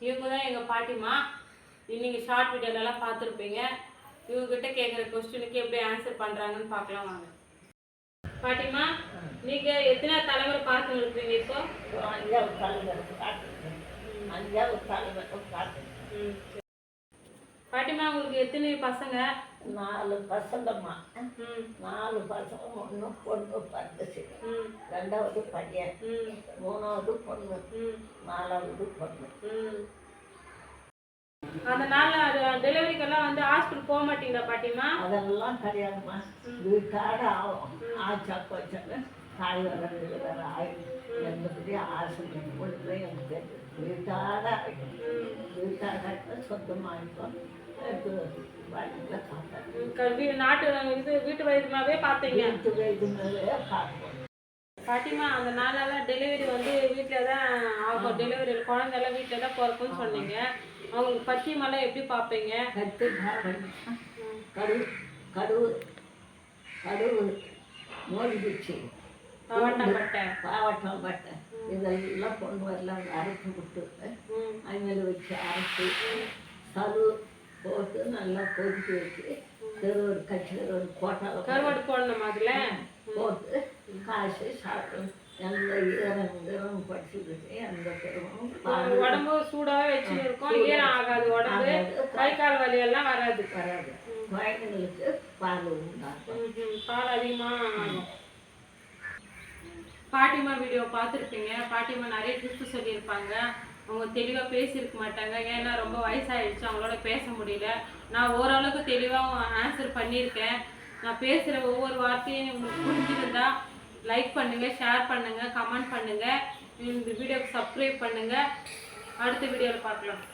இவங்க தான் எங்கள் பாட்டிமா நீங்கள் ஷார்ட் வீடியோலலாம் பார்த்துருப்பீங்க. இவங்ககிட்ட கேட்குற கொஸ்டினுக்கு எப்படி ஆன்சர் பண்ணுறாங்கன்னு பார்க்கலாம் வாங்க. பாட்டிமா நீங்கள் எத்தனை தலைமுறை பார்த்து இருக்கிறீங்க இப்போ? அஞ்சாவது தலைவர் காட்டு அஞ்சாவது தலைவர் காட்டு ம். பாட்டிமா உங்களுக்கு எத்தனை பசங்க? நாலு பசங்கம்மா. நாலு பசங்க ஒன்று பொண்ணு பத்துச்சு ம். ரெண்டாவது பையன். மூணாவது பொண்ணு. நாலாவது பொண்ணு. அந்த நாளில் டெலிவரிக்கெல்லாம் வந்து ஹாஸ்பிட்டல் போக மாட்டீங்களா பாட்டிமா அதெல்லாம் கிடையாதும்மா. வீட்டாட ஆகும். ஆச்சா போச்சாங்க தாய் வர வேற ஆயிடும் எந்த பெரிய எனக்கு வீட்டாட ஆயிடும் வீட்டாட சொந்தமாகிட்டோம் எடுத்து வழியில் காட்டாங்க ம், க- வீ- நாட்டு இது வீட்டு வைத்தியமாவே பார்த்தீங்க. வீட்டு பாட்டிமா அந்த நாளெல்லாம் டெலிவரி வந்து வீட்டில் தான் ஆகும் டெலிவரி குழந்தைலாம் வீட்டில் தான் பிறக்கும்னு சொன்னீங்க. அவங்களுக்கு பத்தியமெல்லாம் எப்படி பார்ப்பீங்க? கட்டு கடு கடுவு கடுவு மோடி பிச்சு பவட்டப்பட்டை பாவட்டம் பட்டை. இதெல்லாம் கொண்டு வரலாம் அரைச்சி விட்டு அதுமாதிரி வச்சு அரைச்சி சரு போட்டு நல்லா கொதிக்க வச்சு தெருவொரு கட்சியில் ஒரு கோட்டாவில் கருவாடு போடணும் அதில் போட்டு காசு சாப்பிடும் எந்த ஈரம் ஈரம் படிச்சுக்கிட்டு எந்த தெருவும் உடம்பு சூடாகவே வச்சுன்னு இருக்கும். ஈரம் ஆகாது உடம்பு? கை கால் வலி எல்லாம் வராது. வராது குழந்தைங்களுக்கு பால் உண்டாகும். பால் அதிகமாக ஆகும். பாட்டிமா வீடியோ பார்த்துருப்பீங்க. பாட்டிமா நிறைய டிப்ஸ் சொல்லியிருப்பாங்க. அவங்க தெளிவாக பேசியிருக்க மாட்டாங்க. ஏன்னா ரொம்ப வயசாகிடுச்சு அவங்களோட பேச முடியல. நான் ஓரளவுக்கு தெளிவாக ஆன்சர் பண்ணியிருக்கேன். நான் பேசுகிற ஒவ்வொரு வார்த்தையும் உங்களுக்கு புரிஞ்சிருந்தா லைக் பண்ணுங்கள் ஷேர் பண்ணுங்கள் கமெண்ட் பண்ணுங்கள் இந்த வீடியோக்கு சப்ஸ்கிரைப் பண்ணுங்கள் அடுத்த வீடியோவில் பார்க்கலாம்.